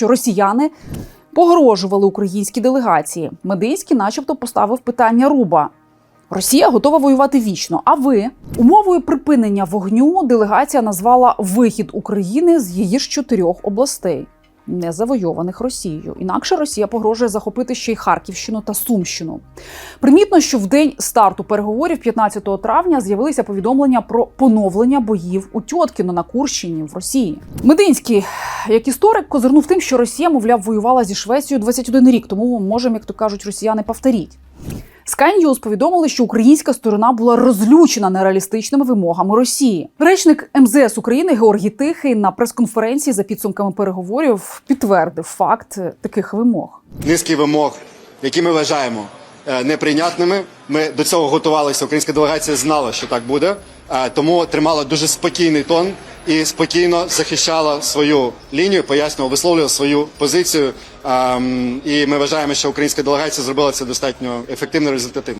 що росіяни погрожували українській делегації. Медийський, начебто, поставив питання Руба. Росія готова воювати вічно. А ви умовою припинення вогню делегація назвала вихід України з її ж чотирьох областей, завойованих Росією. Інакше Росія погрожує захопити ще й Харківщину та Сумщину. Примітно, що в день старту переговорів 15 травня з'явилися повідомлення про поновлення боїв у Тьоткіно на Курщині в Росії. Мединський, як історик, козирнув тим, що Росія, мовляв, воювала зі Швецією 21 рік, тому можемо, як то кажуть, росіяни повторіть. Sky News повідомили, що українська сторона була розлючена нереалістичними вимогами Росії. Речник МЗС України Георгій Тихий на прес-конференції за підсумками переговорів підтвердив факт таких вимог. низки вимог, які ми вважаємо е, неприйнятними. Ми до цього готувалися. Українська делегація знала, що так буде, е, тому тримала дуже спокійний тон і спокійно захищала свою лінію, пояснювала, висловлювала свою позицію. І ми вважаємо, що українська делегація зробила це достатньо ефективно результативно.